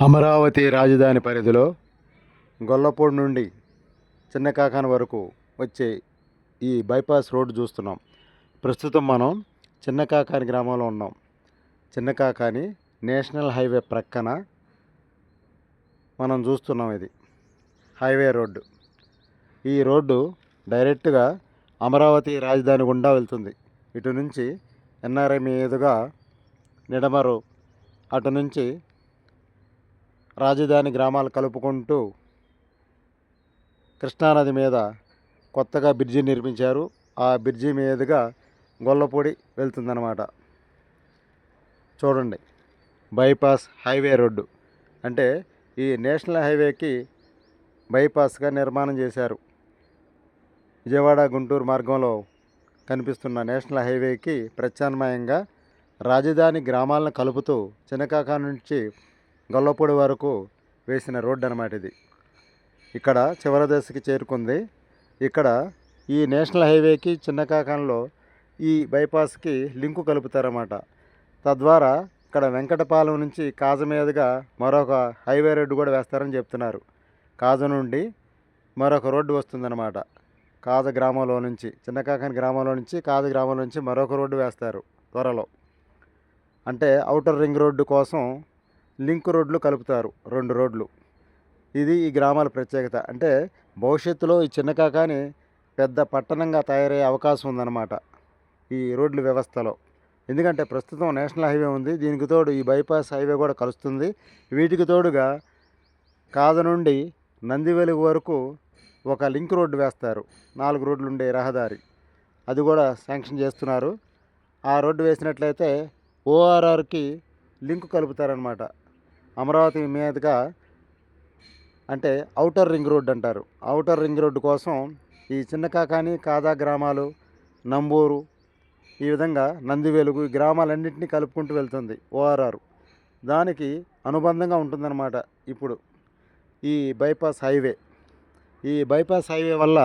అమరావతి రాజధాని పరిధిలో గొల్లపూడి నుండి చిన్న కాకాని వరకు వచ్చే ఈ బైపాస్ రోడ్డు చూస్తున్నాం. ప్రస్తుతం మనం చిన్న కాకాని గ్రామంలో ఉన్నాం. చిన్న కాకాని నేషనల్ హైవే ప్రక్కన మనం చూస్తున్నాం ఇది. Highway road. ఈ రోడ్డు డైరెక్ట్గా అమరావతి రాజధాని గుండా వెళ్తుంది. ఇటు నుంచి ఎన్ఆర్ఐ మీదుగా నిడమరు అటు నుంచి రాజధాని గ్రామాలు కలుపుకుంటూ కృష్ణానది మీద కొత్తగా బ్రిడ్జి నిర్మించారు. ఆ బ్రిడ్జి మీదుగా గొల్లపూడి వెళ్తుందన్నమాట. చూడండి బైపాస్ హైవే రోడ్డు. అంటే ఈ నేషనల్ హైవేకి బైపాస్గా నిర్మాణం చేశారు. విజయవాడ గుంటూరు మార్గంలో కనిపిస్తున్న నేషనల్ హైవేకి ప్రత్యామ్నాయంగా రాజధాని గ్రామాలను కలుపుతూ చిన్నకాక నుంచి గొల్లపూడి వరకు వేసిన రోడ్డు అనమాట ఇది. ఇక్కడ చివరి దశకి చేరుకుంది. ఇక్కడ ఈ నేషనల్ హైవేకి చిన్నకాకంలో ఈ బైపాస్కి లింకు కలుపుతారన్నమాట. తద్వారా ఇక్కడ వెంకటపాలెం నుంచి కాజ మీదుగా మరొక హైవే రోడ్డు కూడా వేస్తారని చెప్తున్నారు. కాజ నుండి మరొక రోడ్డు వస్తుందన్నమాట. కాజ గ్రామంలో నుంచి చిన్నకాకని గ్రామంలో నుంచి కాజ గ్రామంలో నుంచి మరొక రోడ్డు వేస్తారు త్వరలో. అంటే అవుటర్ రింగ్ రోడ్డు కోసం లింక్ రోడ్లు కలుపుతారు రెండు రోడ్లు. ఇది ఈ గ్రామాల ప్రత్యేకత. అంటే భవిష్యత్తులో ఈ చిన్న కాకాని పెద్ద పట్టణంగా తయారయ్యే అవకాశం ఉందన్నమాట ఈ రోడ్ల వ్యవస్థలో. ఎందుకంటే ప్రస్తుతం నేషనల్ హైవే ఉంది దీనికి తోడు ఈ బైపాస్ హైవే కూడా కలుస్తుంది. వీటికి తోడుగా కాద నుండి నందివెలుగు వరకు ఒక లింక్ రోడ్డు వేస్తారు. నాలుగు రోడ్లు ఉండే రహదారి. అది కూడా శాంక్షన్ చేస్తున్నారు. ఆ రోడ్డు వేసినట్లయితే ఓఆర్ఆర్కి లింక్ కలుపుతారనమాట అమరావతి మీదుగా అంటే అవుటర్ రింగ్ రోడ్ అంటారు. అవుటర్ రింగ్ రోడ్డు కోసం ఈ చిన్న కాకాని కాదా గ్రామాలు నంబూరు ఈ విధంగా నందివెలుగు ఈ గ్రామాలన్నింటినీ కలుపుకుంటూ వెళ్తుంది ఓఆర్ఆర్ దానికి అనుబంధంగా ఉంటుందన్నమాట ఇప్పుడు ఈ బైపాస్ హైవే. ఈ బైపాస్ హైవే వల్ల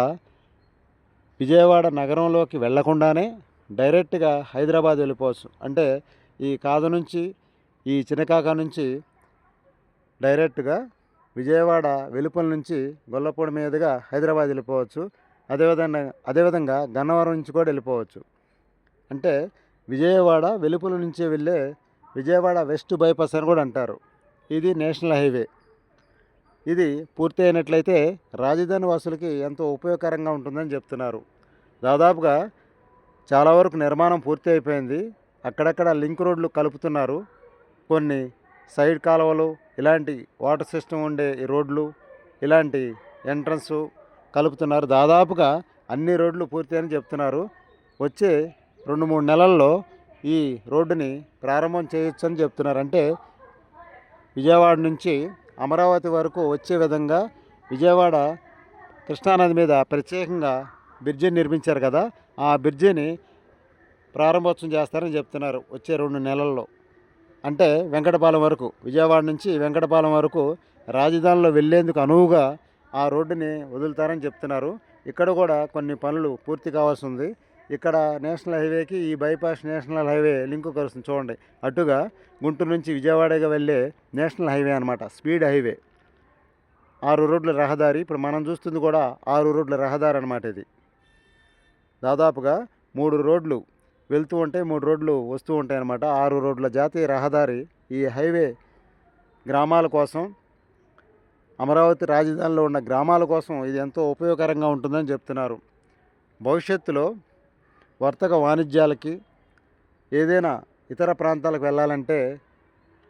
విజయవాడ నగరంలోకి వెళ్ళకుండానే డైరెక్ట్గా హైదరాబాద్ వెళ్ళిపోవచ్చు. అంటే ఈ కాద నుంచి ఈ చిన్నకాక నుంచి డైరెక్ట్గా విజయవాడ వెలుపల నుంచి గొల్లపూడి మీదుగా హైదరాబాద్ వెళ్ళిపోవచ్చు. అదేవిధంగా అదేవిధంగా గన్నవరం నుంచి కూడా వెళ్ళిపోవచ్చు. అంటే విజయవాడ వెలుపల నుంచి వెళ్ళే విజయవాడ వెస్ట్ బైపాస్ అని కూడా అంటారు. ఇది నేషనల్ హైవే. ఇది పూర్తి అయినట్లయితే రాజధాని వాసులకి ఎంతో ఉపయోగకరంగా ఉంటుందని చెప్తున్నారు. దాదాపుగా చాలా వరకు నిర్మాణం పూర్తి అయిపోయింది. అక్కడక్కడ లింక్ రోడ్లు కలుపుతున్నారు. కొన్ని సైడ్ కాలువలు ఇలాంటి వాటర్ సిస్టమ్ ఉండే రోడ్లు ఇలాంటి ఎంట్రన్స్ కలుపుతున్నారు. దాదాపుగా అన్ని రోడ్లు పూర్తి అని చెప్తున్నారు. వచ్చే రెండు మూడు నెలల్లో ఈ రోడ్డుని ప్రారంభం చేయొచ్చు అని చెప్తున్నారు. అంటే విజయవాడ నుంచి అమరావతి వరకు వచ్చే విధంగా విజయవాడ కృష్ణానది మీద ప్రత్యేకంగా బ్రిడ్జిని నిర్మించారు కదా ఆ బ్రిడ్జిని ప్రారంభోత్సవం చేస్తారని చెప్తున్నారు. వచ్చే రెండు నెలల్లో. అంటే వెంకటపాలెం వరకు విజయవాడ నుంచి వెంకటపాలెం వరకు రాజధానిలో వెళ్ళేందుకు అనువుగా ఆ రోడ్డుని వదులుతారని చెప్తున్నారు. ఇక్కడ కూడా కొన్ని పనులు పూర్తి కావాల్సి ఉంది. ఇక్కడ నేషనల్ హైవేకి ఈ బైపాస్ నేషనల్ హైవే లింకు కలుస్తుంది చూడండి అటుగా గుంటూరు నుంచి విజయవాడగా వెళ్ళే నేషనల్ హైవే అనమాట స్పీడ్ హైవే. ఆరు రోడ్ల రహదారి ఇప్పుడు మనం చూస్తుంది కూడా ఆరు రోడ్ల రహదారి అనమాట ఇది. దాదాపుగా మూడు రోడ్లు వెళ్తూ ఉంటే మూడు రోడ్లు వస్తూ ఉంటాయి అన్నమాట ఆరు రోడ్ల జాతీయ రహదారి ఈ హైవే గ్రామాల కోసం అమరావతి రాజధానిలో ఉన్న గ్రామాల కోసం ఇది ఎంతో ఉపయోగకరంగా ఉంటుందని చెప్తున్నారు. భవిష్యత్తులో వర్తక వాణిజ్యాలకి ఏదైనా ఇతర ప్రాంతాలకు వెళ్ళాలంటే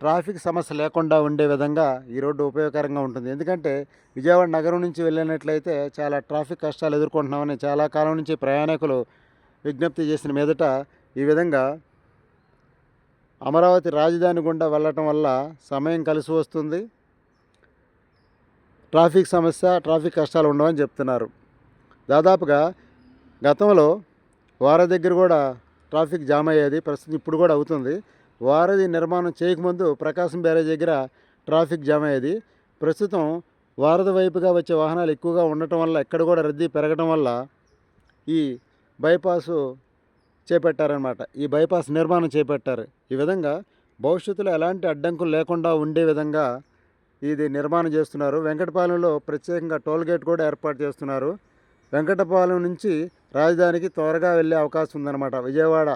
ట్రాఫిక్ సమస్య లేకుండా ఉండే విధంగా ఈ రోడ్డు ఉపయోగకరంగా ఉంటుంది. ఎందుకంటే విజయవాడ నగరం నుంచి వెళ్ళినట్లయితే చాలా ట్రాఫిక్ కష్టాలు ఎదుర్కొంటున్నామని చాలా కాలం నుంచి ప్రయాణికులు విజ్ఞప్తి చేసిన మీదట ఈ విధంగా అమరావతి రాజధాని గుండా వెళ్ళటం వల్ల సమయం కలిసి వస్తుంది. ట్రాఫిక్ సమస్య ట్రాఫిక్ కష్టాలు ఉండవని చెప్తున్నారు. దాదాపుగా గతంలో వార దగ్గర కూడా ట్రాఫిక్ జామ్ అయ్యేది ప్రస్తుతం ఇప్పుడు కూడా అవుతుంది. వారధి నిర్మాణం చేయకముందు ప్రకాశం బ్యారేజ్ దగ్గర ట్రాఫిక్ జామ్ అయ్యేది. ప్రస్తుతం వారధి వైపుగా వచ్చే వాహనాలు ఎక్కువగా ఉండటం వల్ల ఎక్కడ కూడా రద్దీ పెరగడం వల్ల ఈ బైపాసు చేపట్టారనమాట ఈ బైపాస్ నిర్మాణం చేపట్టారు. ఈ విధంగా భవిష్యత్తులో ఎలాంటి అడ్డంకులు లేకుండా ఉండే విధంగా ఇది నిర్మాణం చేస్తున్నారు. వెంకటపాలెంలో ప్రత్యేకంగా టోల్గేట్ కూడా ఏర్పాటు చేస్తున్నారు. వెంకటపాలెం నుంచి రాజధానికి త్వరగా వెళ్ళే అవకాశం ఉందన్నమాట. విజయవాడ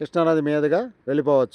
కృష్ణానది మీదుగా వెళ్ళిపోవచ్చు.